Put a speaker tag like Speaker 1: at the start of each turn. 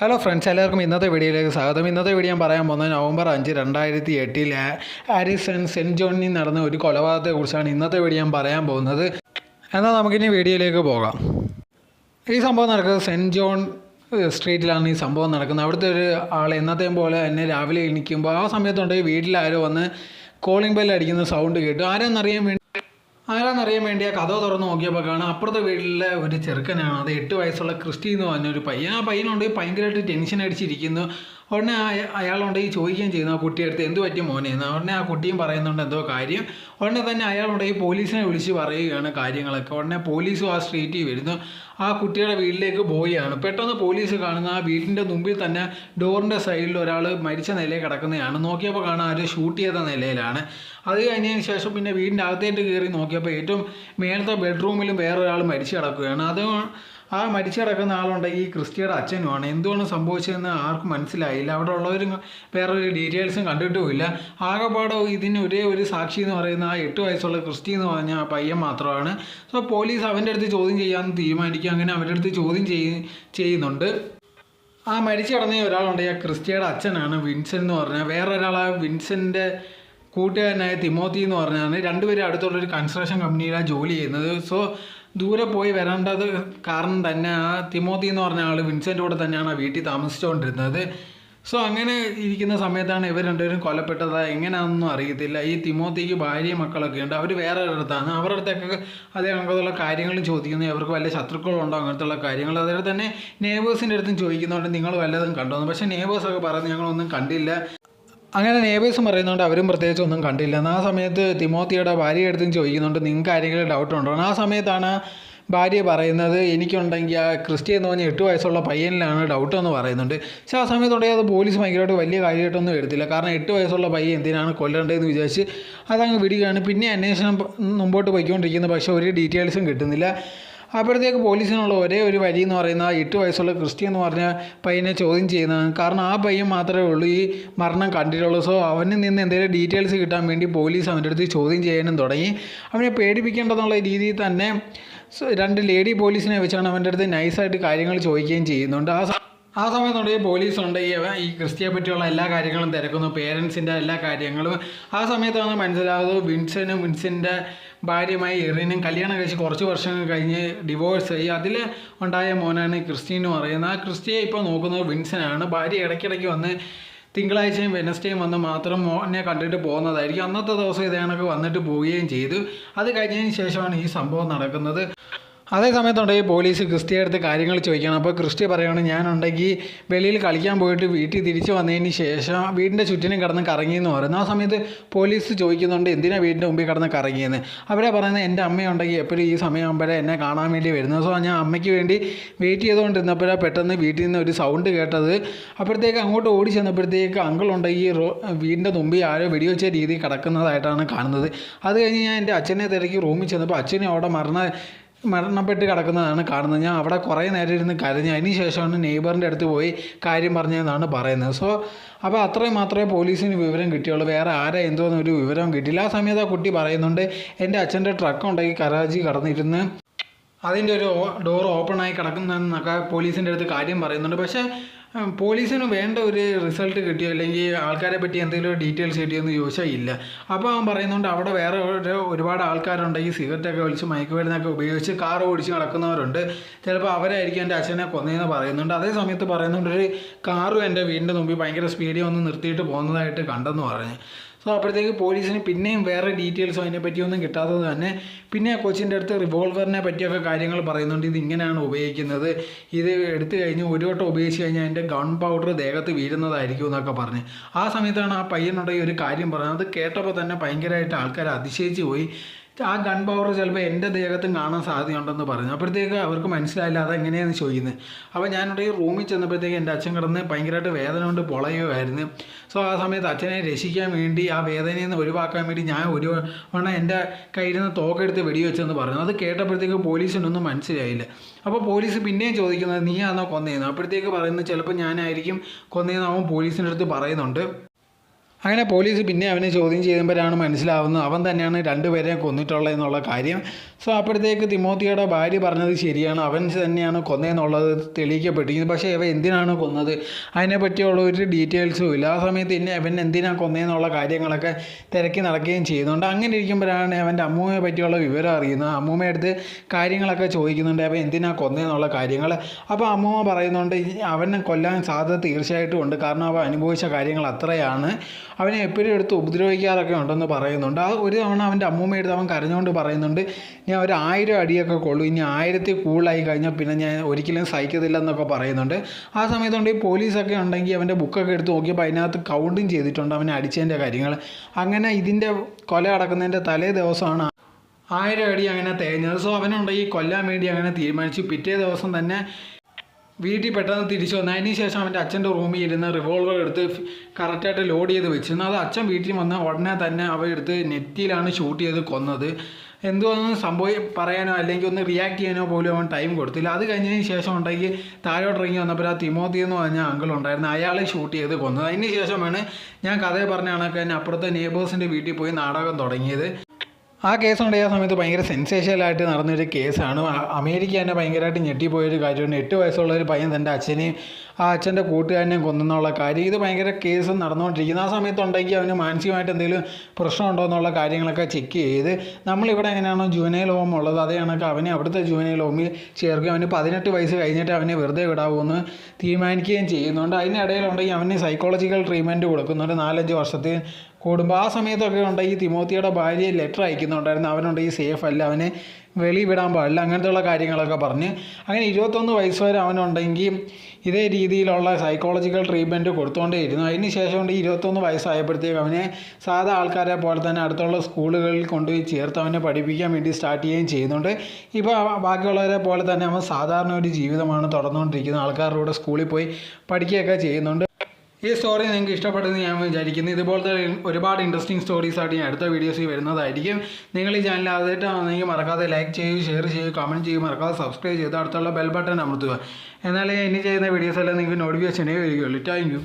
Speaker 1: Hello friends എല്ലാവർക്കും ഇന്നത്തെ വീഡിയോയിലേക്ക് സ്വാഗതം. ഇന്നത്തെ വീഡിയോ ഞാൻ പറയാൻ പോകുന്നത് നവംബർ അഞ്ച് രണ്ടായിരത്തി എട്ടിൽ ആരിസൺ സെന്റ് ജോണിൽ നടന്ന ഒരു കൊലപാതകത്തെക്കുറിച്ചാണ് ഇന്നത്തെ വീഡിയോ ഞാൻ പറയാൻ പോകുന്നത്. എന്നാൽ നമുക്കിനി വീഡിയോയിലേക്ക് പോകാം. ഈ സംഭവം നടക്കുന്നത് സെന്റ് ജോൺ സ്ട്രീറ്റിലാണ് ഈ സംഭവം നടക്കുന്നത്. അവിടുത്തെ ഒരു ആൾ എന്നത്തെയും പോലെ തന്നെ രാവിലെ എണീക്കുമ്പോൾ ആ സമയത്തുണ്ടെങ്കിൽ വീട്ടിലാരോ വന്ന് കോളിംഗ് ബെൽ അടിക്കുന്ന സൗണ്ട് കേട്ടു. ആരെന്നറിയാൻ ആരാന്നറിയാൻ വേണ്ടി ആ കഥ തുറന്ന് നോക്കിയപ്പോൾ കാണാം അപ്പുറത്തെ വീട്ടിലെ ഒരു ചെറുക്കനാണ് അത് എട്ട് വയസ്സുള്ള ക്രിസ്റ്റി എന്ന് പറഞ്ഞൊരു പയ്യൻ. ആ പയ്യനുണ്ടെങ്കിൽ ഭയങ്കരമായിട്ട് ടെൻഷൻ അടിച്ചിരിക്കുന്നു. ഉടനെ അയാളുണ്ടെങ്കിൽ ചോദിക്കുകയും ചെയ്യുന്നു ആ കുട്ടിയെടുത്ത് എന്ത് പറ്റി മോനെ എന്ന്. ഉടനെ ആ കുട്ടിയും പറയുന്നുണ്ട് എന്തോ കാര്യം. ഉടനെ തന്നെ അയാളുണ്ടെങ്കിൽ പോലീസിനെ വിളിച്ച് പറയുകയാണ് കാര്യങ്ങളൊക്കെ. ഉടനെ പോലീസും ആ സ്ട്രീറ്റിൽ വരുന്നു. ആ കുട്ടിയുടെ വീട്ടിലേക്ക് പോവുകയാണ്. പെട്ടെന്ന് പോലീസ് കാണുന്ന ആ വീടിന്റെ മുമ്പിൽ തന്നെ ഡോറിന്റെ സൈഡിൽ ഒരാൾ മരിച്ച നിലയിൽ കിടക്കുന്നതാണ്. നോക്കിയപ്പോൾ കാണാൻ ആര് ഷൂട്ട് ചെയ്ത നിലയിലാണ്. അത് കഴിഞ്ഞതിന് ശേഷം പിന്നെ വീടിന്റെ അകത്തേക്ക് കയറി നോക്കിയപ്പോൾ ഏറ്റവും മേളത്തെ ബെഡ്റൂമിലും വേറൊരാൾ മരിച്ചു കിടക്കുകയാണ്. അത് ആ മരിച്ചു കിടക്കുന്ന ആളുണ്ട് ഈ ക്രിസ്റ്റിയുടെ അച്ഛനുമാണ്. എന്തുകൊണ്ട് സംഭവിച്ചതെന്ന് ആർക്കും മനസ്സിലായില്ല. അവിടെ ഉള്ളവരും വേറൊരു ഡീറ്റെയിൽസും കണ്ടിട്ടുമില്ല. ആകെപ്പാടോ ഇതിന് ഒരേ ഒരു സാക്ഷി എന്ന് പറയുന്ന ആ എട്ട് വയസ്സുള്ള ക്രിസ്റ്റി എന്ന് പറഞ്ഞ ആ പയ്യൻ മാത്രമാണ്. സോ പോലീസ് അവന്റെ അടുത്ത് ചോദ്യം ചെയ്യാമെന്ന് തീരുമാനിക്കും. അങ്ങനെ അവന്റെ അടുത്ത് ചോദ്യം ചെയ്യ ചെയ്യുന്നുണ്ട്. ആ മരിച്ചു കിടന്ന ഒരാളുണ്ട് ആ ക്രിസ്റ്റിയുടെ അച്ഛനാണ് വിൻസെന്റ് എന്ന് പറഞ്ഞാൽ വേറെ ഒരാൾ ആ വിൻസെന്റെ കൂട്ടുകാരനായ തിമോത്തി എന്ന് പറഞ്ഞാണ്. രണ്ടുപേരും അടുത്തുള്ള ഒരു കൺസ്ട്രക്ഷൻ കമ്പനിയിലാണ് ജോലി ചെയ്യുന്നത്. സോ ദൂരെ പോയി വരേണ്ടത് കാരണം തന്നെ ആ തിമോത്തി എന്ന് പറഞ്ഞ ആൾ വിൻസെന്റ് കൂടെ തന്നെയാണ് ആ വീട്ടിൽ താമസിച്ചുകൊണ്ടിരുന്നത്. സോ അങ്ങനെ ഇരിക്കുന്ന സമയത്താണ് ഇവർ രണ്ടുപേരും കൊല്ലപ്പെട്ടത്. എങ്ങനെയാണെന്നൊന്നും അറിയത്തില്ല. ഈ തിമോത്തിക്ക് ഭാര്യയും മക്കളൊക്കെ ഉണ്ട്. അവർ വേറെ ഒരിടത്താണ് അവരുടെ അടുത്തൊക്കെ അതേ കണക്കുള്ള കാര്യങ്ങളും ചോദിക്കുന്നു. ഇവർക്ക് വല്ല ശത്രുക്കളുണ്ടോ അങ്ങനത്തുള്ള കാര്യങ്ങൾ. അതുപോലെ തന്നെ നേബേഴ്സിന്റെ അടുത്തും ചോദിക്കുന്നുണ്ട്. നിങ്ങൾ വല്ലതും കണ്ടോ പക്ഷേ നേബേഴ്സൊക്കെ പറയുന്നത് ഞങ്ങളൊന്നും കണ്ടില്ല. അങ്ങനെ നേബേഴ്സും പറയുന്നുണ്ട് അവരും പ്രത്യേകിച്ച് ഒന്നും കണ്ടില്ല. എന്നാൽ ആ സമയത്ത് തിമോത്തിയുടെ ഭാര്യ എടുത്തും ചോദിക്കുന്നുണ്ട് നിങ്ങൾക്ക് ആരെങ്കിലും ഡൗട്ട് ഉണ്ടോ? ആ സമയത്താണ് ഭാര്യ പറയുന്നത് എനിക്കുണ്ടെങ്കിൽ ആ ക്രിസ്റ്റി എന്ന് പറഞ്ഞ എട്ട് വയസ്സുള്ള പയ്യനിലാണ് ഡൗട്ട് എന്ന് പറയുന്നുണ്ട്. പക്ഷെ ആ സമയത്തുണ്ടെങ്കിൽ അത് പോലീസ് ഭയങ്കരമായിട്ട് വലിയ കാര്യമായിട്ടൊന്നും എടുത്തില്ല. കാരണം എട്ട് വയസ്സുള്ള പയ്യൻ എന്തിനാണ് കൊല്ലേണ്ടതെന്ന് വിചാരിച്ച് അതങ്ങ് വിടുകയാണ്. പിന്നെ അന്വേഷണം മുമ്പോട്ട് പോയിക്കൊണ്ടിരിക്കുന്നത് പക്ഷേ ഒരു ഡീറ്റെയിൽസും കിട്ടുന്നില്ല. അപ്പോഴത്തേക്ക് പോലീസിനുള്ള ഒരേ ഒരു വരി എന്ന് പറയുന്ന എട്ട് വയസ്സുള്ള ക്രിസ്ത്യൻ എന്ന് പറഞ്ഞ പയ്യനെ ചോദ്യം ചെയ്യുന്നതാണ് കാരണം ആ പയ്യൻ മാത്രമേ ഉള്ളൂ ഈ മരണം കണ്ടിട്ടുള്ളൂ. സോ അവനിൽ നിന്ന് എന്തെങ്കിലും ഡീറ്റെയിൽസ് കിട്ടാൻ വേണ്ടി പോലീസ് അവന്റെ അടുത്ത് ചോദ്യം ചെയ്യാനും തുടങ്ങി. അവനെ പേടിപ്പിക്കേണ്ടതെന്നുള്ള രീതിയിൽ തന്നെ രണ്ട് ലേഡി പോലീസിനെ വെച്ചാണ് അവന്റെ അടുത്ത് നൈസായിട്ട് കാര്യങ്ങൾ ചോദിക്കുകയും ചെയ്യുന്നുണ്ട്. ആ ആ പോലീസ് ഉണ്ട് ഈ അവൻ ഈ ക്രിസ്റ്റിയെ പറ്റിയുള്ള എല്ലാ കാര്യങ്ങളും തിരക്കുന്നു പേരൻസിന്റെ എല്ലാ കാര്യങ്ങളും. ആ സമയത്താണ് മനസ്സിലാകുന്നത് വിൻസനും വിൻസിന്റെ ഭാര്യയുമായി എറിനും കല്യാണം കഴിച്ച് കുറച്ച് വർഷങ്ങൾ കഴിഞ്ഞ് ഡിവോഴ്സ് ആയി. അതിൽ ഉണ്ടായ മോനാണ് ഈ ക്രിസ്റ്റി എന്ന് പറയുന്നത്. ആ ക്രിസ്റ്റിയെ ഇപ്പോൾ നോക്കുന്നത് വിൻസനാണ്. ഭാര്യ ഇടയ്ക്കിടയ്ക്ക് വന്ന് തിങ്കളാഴ്ചയും വെനസ്ഡേയും വന്ന് മാത്രം മോനെ കണ്ടിട്ട് പോകുന്നതായിരിക്കും. അന്നത്തെ ദിവസം ഇതേ കണക്ക് വന്നിട്ട് പോവുകയും ചെയ്തു. അത് കഴിഞ്ഞതിന് ശേഷമാണ് ഈ സംഭവം നടക്കുന്നത്. അതേ സമയത്തുണ്ടെങ്കിൽ പോലീസ് ക്രിസ്റ്റിയുടെ അടുത്ത് കാര്യങ്ങൾ ചോദിക്കണം അപ്പോൾ ക്രിസ്റ്റി പറയുകയാണ് ഞാനുണ്ടെങ്കിൽ വെളിയിൽ കളിക്കാൻ പോയിട്ട് വീട്ടിൽ തിരിച്ചു വന്നതിന് ശേഷം വീടിന്റെ ചുറ്റിനും കിടന്ന് കറങ്ങിയെന്ന് പറയുന്നു. ആ സമയത്ത് പോലീസ് ചോദിക്കുന്നുണ്ട് എന്തിനാണ് വീടിന്റെ മുമ്പിൽ കിടന്ന് കറങ്ങിയെന്ന്? അവരെ പറയുന്നത് എന്റെ അമ്മയുണ്ടെങ്കിൽ എപ്പോഴും ഈ സമയമാകുമ്പോഴേ എന്നെ കാണാൻ വേണ്ടി വരുന്നത്. സോ ഞാൻ അമ്മയ്ക്ക് വേണ്ടി വെയിറ്റ് ചെയ്തുകൊണ്ടിരുന്നപ്പോഴാണ് പെട്ടെന്ന് വീട്ടിൽ നിന്ന് ഒരു സൗണ്ട് കേട്ടത്. അപ്പോഴത്തേക്ക് അങ്ങോട്ട് ഓടി ചെന്നപ്പോഴത്തേക്ക് അങ്കിളുണ്ടെങ്കിൽ റോ വീടിന്റെ മുമ്പിൽ ആരോ വെടിവെച്ച രീതിയിൽ കിടക്കുന്നതായിട്ടാണ് കാണുന്നത്. അത് കഴിഞ്ഞ് ഞാൻ എന്റെ അച്ഛനെ തിരക്കി റൂമിൽ ചെന്നപ്പോൾ അച്ഛനെ അവിടെ മരണ മരണപ്പെട്ട് കിടക്കുന്നതാണ് കാണുന്നത്. ഞാൻ അവിടെ കുറേ നേരം ഇരുന്ന് കരഞ്ഞു. അതിന് ശേഷമാണ് നെയ്ബറിന്റെ അടുത്ത് പോയി കാര്യം പറഞ്ഞതെന്നാണ് പറയുന്നത്. സോ അപ്പോൾ അത്രയും മാത്രമേ പോലീസിന് വിവരം കിട്ടിയുള്ളൂ. വേറെ ആരെ ഒരു വിവരം കിട്ടിയില്ല. ആ സമയത്ത് ആ കുട്ടി പറയുന്നുണ്ട് എന്റെ അച്ഛന്റെ ട്രക്ക് ഉണ്ടെങ്കിൽ കറാച്ചി കടന്നിരുന്ന് അതിന്റെ ഒരു ഡോർ ഓപ്പൺ ആയി കിടക്കുന്നതെന്നൊക്കെ പോലീസിന്റെ അടുത്ത് കാര്യം പറയുന്നുണ്ട്. പക്ഷേ പോലീസിന് വേണ്ട ഒരു റിസൾട്ട് കിട്ടിയോ? അല്ലെങ്കിൽ ആൾക്കാരെ പറ്റി എന്തെങ്കിലും ഡീറ്റെയിൽസ് കിട്ടിയോ എന്ന് ചോദിച്ചാൽ ഇല്ല. അപ്പോൾ അവൻ പറയുന്നുണ്ട് അവിടെ വേറെ ഒരു ഒരുപാട് ഈ സിഗരറ്റൊക്കെ വലിച്ച് മയക്കുമരുന്നൊക്കെ ഉപയോഗിച്ച് കാർ ഓടിച്ച് നടക്കുന്നവരുണ്ട്. ചിലപ്പോൾ അവരായിരിക്കും എന്റെ അച്ഛനെ കൊന്നതെന്ന് പറയുന്നുണ്ട്. അതേ സമയത്ത് പറയുന്നുണ്ട് ഒരു കാറും എന്റെ വീടിന്റെ മുമ്പിൽ ഭയങ്കര സ്പീഡിൽ വന്ന് നിർത്തിയിട്ട് പോകുന്നതായിട്ട് കണ്ടെന്ന് പറഞ്ഞു. സോ അപ്പോഴത്തേക്ക് പോലീസിന് പിന്നെയും വേറെ ഡീറ്റെയിൽസോ അതിനെ പറ്റിയൊന്നും കിട്ടാത്തത് തന്നെ പിന്നെ കൊച്ചിന്റെ അടുത്ത് റിവോൾവറിനെ പറ്റിയൊക്കെ കാര്യങ്ങൾ പറയുന്നുണ്ട്. ഇത് ഇങ്ങനെയാണ് ഉപയോഗിക്കുന്നത്. ഇത് എടുത്തു കഴിഞ്ഞ് ഒരു വട്ടം ഉപയോഗിച്ച് കഴിഞ്ഞാൽ അതിന്റെ ഗൺ പൗഡർ ദേഹത്ത് വീഴുന്നതായിരിക്കും എന്നൊക്കെ പറഞ്ഞ്. ആ സമയത്താണ് ആ പയ്യനുണ്ടെങ്കിൽ ഒരു കാര്യം പറഞ്ഞത്. അത് കേട്ടപ്പോൾ തന്നെ ഭയങ്കരമായിട്ട് ആൾക്കാർ അതിശയിച്ച് പോയി. ആ ഗൺ പവർ ചിലപ്പോൾ എന്റെ ദേഹത്തും കാണാൻ സാധ്യതയുണ്ടെന്ന് പറഞ്ഞു. അപ്പോഴത്തേക്ക് അവർക്ക് മനസ്സിലായില്ല അതെങ്ങനെയാണെന്ന് ചോദിക്കുന്നത് അപ്പോൾ ഞാനിവിടെ ഈ റൂമിൽ ചെന്നപ്പോഴത്തേക്ക് എന്റെ അച്ഛൻ കിടന്ന് ഭയങ്കരമായിട്ട് വേദന കൊണ്ട് പൊളയുമായിരുന്നു സോ ആ സമയത്ത് അച്ഛനെ രക്ഷിക്കാൻ വേണ്ടി ആ വേദനയിൽ നിന്ന് ഒഴിവാക്കാൻ വേണ്ടി ഞാൻ ഒരു വണ്ണം എന്റെ കയ്യിൽ നിന്ന് തോക്കെടുത്ത് വെടിവെച്ചെന്ന് പറഞ്ഞു. അത് കേട്ടപ്പോഴത്തേക്ക് പോലീസിനൊന്നും മനസ്സിലായില്ല. അപ്പോൾ പോലീസ് പിന്നെയും ചോദിക്കുന്നത് നീയാണോ കൊന്നതെന്ന് അപ്പോഴത്തേക്ക് പറയുന്നത് ചിലപ്പോൾ ഞാനായിരിക്കും കൊന്നതെന്ന് അവൻ പോലീസിന്റെ അടുത്ത് പറയുന്നുണ്ട്. അങ്ങനെ പോലീസ് പിന്നെ അവനെ ചോദ്യം ചെയ്യുമ്പോഴാണ് മനസ്സിലാവുന്നത് അവൻ തന്നെയാണ് രണ്ടുപേരെയും കൊന്നിട്ടുള്ളത് എന്നുള്ള കാര്യം. സോ അപ്പോഴത്തേക്ക് തിമോത്തിയുടെ ഭാര്യ പറഞ്ഞത് ശരിയാണ്. അവൻ തന്നെയാണ് കൊന്നതെന്നുള്ളത് തെളിയിക്കപ്പെട്ടിരിക്കുന്നത് പക്ഷേ ഇവ എന്തിനാണ് കൊന്നത്? അതിനെ പറ്റിയുള്ള ഒരു ഡീറ്റെയിൽസും ഇല്ല. ആ സമയത്ത് ഇന്നെ അവൻ എന്തിനാണ് കൊന്നതെന്നുള്ള കാര്യങ്ങളൊക്കെ തിരക്കി നടക്കുകയും ചെയ്യുന്നുണ്ട്. അങ്ങനെ ഇരിക്കുമ്പോഴാണ് അവന്റെ അമ്മൂമ്മയെ പറ്റിയുള്ള വിവരം അറിയുന്നത്. അമ്മൂമ്മയുടെ അടുത്ത് കാര്യങ്ങളൊക്കെ ചോദിക്കുന്നുണ്ട്. അവൻ എന്തിനാണ് കൊന്നതെന്നുള്ള കാര്യങ്ങൾ. അപ്പോൾ അമ്മൂമ്മ പറയുന്നുണ്ട് അവനെ കൊല്ലാൻ സാധ്യത തീർച്ചയായിട്ടും ഉണ്ട്. കാരണം അവൻ അനുഭവിച്ച കാര്യങ്ങൾ അത്രയാണ്. അവനെ എപ്പോഴും എടുത്ത് ഉപദ്രവിക്കാറൊക്കെ ഉണ്ടെന്ന് പറയുന്നുണ്ട്. ആ ഒരു തവണ അവന്റെ അമ്മൂമ്മ എടുത്ത് അവൻ കരഞ്ഞുകൊണ്ട് പറയുന്നുണ്ട് ഞാൻ ഒരു ആയിരം അടിയൊക്കെ കൊള്ളു ഇനി ആയിരത്തി കൂടുതലായി കഴിഞ്ഞാൽ പിന്നെ ഞാൻ ഒരിക്കലും സഹിക്കത്തില്ല എന്നൊക്കെ പറയുന്നുണ്ട്. ആ സമയത്തുണ്ട് ഈ പോലീസൊക്കെ ഉണ്ടെങ്കിൽ അവന്റെ ബുക്കൊക്കെ എടുത്ത് നോക്കിയപ്പോൾ അതിനകത്ത് കൗണ്ടും ചെയ്തിട്ടുണ്ട് അവനെ അടിച്ചതിന്റെ കാര്യങ്ങൾ. അങ്ങനെ ഇതിന്റെ കൊല അടക്കുന്നതിന്റെ തലേ ദിവസമാണ് ആയിരം അടി അങ്ങനെ തേഞ്ഞത്. സോ അവനുണ്ടെങ്കിൽ കൊല്ലാൻ വേണ്ടി അങ്ങനെ തീരുമാനിച്ചു. പിറ്റേ ദിവസം തന്നെ വീട്ടിൽ പെട്ടെന്ന് തിരിച്ചു വന്നു. അതിന് ശേഷം അവന്റെ അച്ഛന്റെ റൂമിൽ ഇരുന്ന് റിവോൾവർ എടുത്ത് കറക്റ്റായിട്ട് ലോഡ് ചെയ്ത് വെച്ചിരുന്നു അത് അച്ഛൻ വീട്ടിൽ വന്ന ഉടനെ തന്നെ അവ എടുത്ത് നെറ്റിയിലാണ് ഷൂട്ട് ചെയ്ത് കൊന്നത്. എന്തുവെന്ന് സംഭവം പറയാനോ അല്ലെങ്കിൽ ഒന്ന് റിയാക്ട് ചെയ്യാനോ പോലും അവൻ ടൈം കൊടുത്തില്ല. അത് കഴിഞ്ഞതിന് ശേഷം ഉണ്ടെങ്കിൽ താഴോട്ട് ഇറങ്ങി വന്നപ്പോൾ ആ തിമോത്തി എന്ന് പറഞ്ഞ അങ്കിൾ ഉണ്ടായിരുന്നു. അയാളെ ഷൂട്ട് ചെയ്ത് കൊന്നത്. അതിന് ശേഷമാണ് ഞാൻ കഥ പറഞ്ഞ കണക്ക് തന്നെ അപ്പുറത്തെ നെയ്ബേഴ്സിന്റെ വീട്ടിൽ പോയി നാടകം തുടങ്ങിയത്. ആ കേസ് ഉണ്ടായ സമയത്ത് ഭയങ്കര സെൻസേഷനായിട്ട് നടന്നൊരു കേസാണ്. അമേരിക്ക തന്നെ ഭയങ്കരമായിട്ട് ഞെട്ടിപ്പോയൊരു കാര്യമാണ്. എട്ട് വയസ്സുള്ള ഒരു പയ്യൻ തന്റെ അച്ഛനെയും ആ അച്ഛന്റെ കൂട്ടുകാരനെയും കൊന്നെന്നുള്ള കാര്യം ഇത് ഭയങ്കര കേസ് നടന്നുകൊണ്ടിരിക്കുന്നു ആ സമയത്തുണ്ടെങ്കിൽ അവന് മാനസികമായിട്ട് എന്തെങ്കിലും പ്രശ്നമുണ്ടോ എന്നുള്ള കാര്യങ്ങളൊക്കെ ചെക്ക് ചെയ്ത് നമ്മളിവിടെ എങ്ങനെയാണോ ജുവനൈൽ ഹോം ഉള്ളത് അതേ കണക്ക് അവനെ അവിടുത്തെ ജുവനൈൽ ഹോമിൽ ചേർക്കുകയും അവന് പതിനെട്ട് വയസ്സ് കഴിഞ്ഞിട്ട് അവനെ വെറുതെ വിടാവുമെന്ന് തീരുമാനിക്കുകയും ചെയ്യുന്നുണ്ട്. അതിനിടയിലുണ്ടെങ്കിൽ അവന് സൈക്കോളജിക്കൽ ട്രീറ്റ്മെന്റ് കൊടുക്കുന്നുണ്ട് നാലഞ്ച് വർഷത്തിൽ കൂടുമ്പോൾ ആ സമയത്തൊക്കെ ഉണ്ട് ഈ തിമോത്തിയുടെ ഭാര്യ ലെറ്റർ അയക്കുന്നുണ്ടായിരുന്നു. അവനുണ്ട് ഈ സേഫ് അല്ല അവനെ വെളി വിടാൻ പാടില്ല അങ്ങനത്തെയുള്ള കാര്യങ്ങളൊക്കെ പറഞ്ഞ്. അങ്ങനെ ഇരുപത്തൊന്ന് വയസ്സ് വരെ അവനുണ്ടെങ്കിൽ ഇതേ രീതിയിലുള്ള സൈക്കോളജിക്കൽ ട്രീറ്റ്മെന്റ് കൊടുത്തുകൊണ്ടേയിരുന്നു അതിന് ശേഷം കൊണ്ട് ഇരുപത്തൊന്ന് വയസ്സായപ്പോഴത്തേക്ക് അവനെ സാധാ ആൾക്കാരെ പോലെ തന്നെ അടുത്തുള്ള സ്കൂളുകളിൽ കൊണ്ടുപോയി ചേർത്ത് അവനെ പഠിപ്പിക്കാൻ വേണ്ടി സ്റ്റാർട്ട് ചെയ്യുകയും ചെയ്യുന്നുണ്ട്. ഇപ്പോൾ ബാക്കിയുള്ളവരെ പോലെ തന്നെ അവൻ സാധാരണ ഒരു ജീവിതമാണ് തുടർന്നുകൊണ്ടിരിക്കുന്നത്. ആൾക്കാരുടെ കൂടെ സ്കൂളിൽ പോയി പഠിക്കുകയൊക്കെ ചെയ്യുന്നുണ്ട്. ഈ സ്റ്റോറി നിങ്ങൾക്ക് ഇഷ്ടപ്പെട്ടെന്ന് ഞാൻ വിചാരിക്കുന്നു. ഇതുപോലത്തെ ഒരുപാട് ഇൻട്രസ്റ്റിംഗ് സ്റ്റോറീസ് ആയിട്ട് ഞാൻ അടുത്ത വീഡിയോസിൽ വരുന്നതായിരിക്കും. നിങ്ങൾ ഈ ചാനൽ ആദ്യമായിട്ടാണെങ്കിൽ മറക്കാതെ ലൈക്ക് ചെയ്യുക ഷെയർ ചെയ്യുക കമന്റ് ചെയ്യുക മറക്കാതെ സബ്സ്ക്രൈബ് ചെയ്ത് അടുത്തുള്ള ബെൽ ബട്ടൺ അമർത്തുക. എന്നാലേ ഇനി ചെയ്യുന്ന വീഡിയോസ് എല്ലാം നിങ്ങൾക്ക് നോട്ടിഫിക്കേഷനേ വരികയുള്ളൂ. താങ്ക്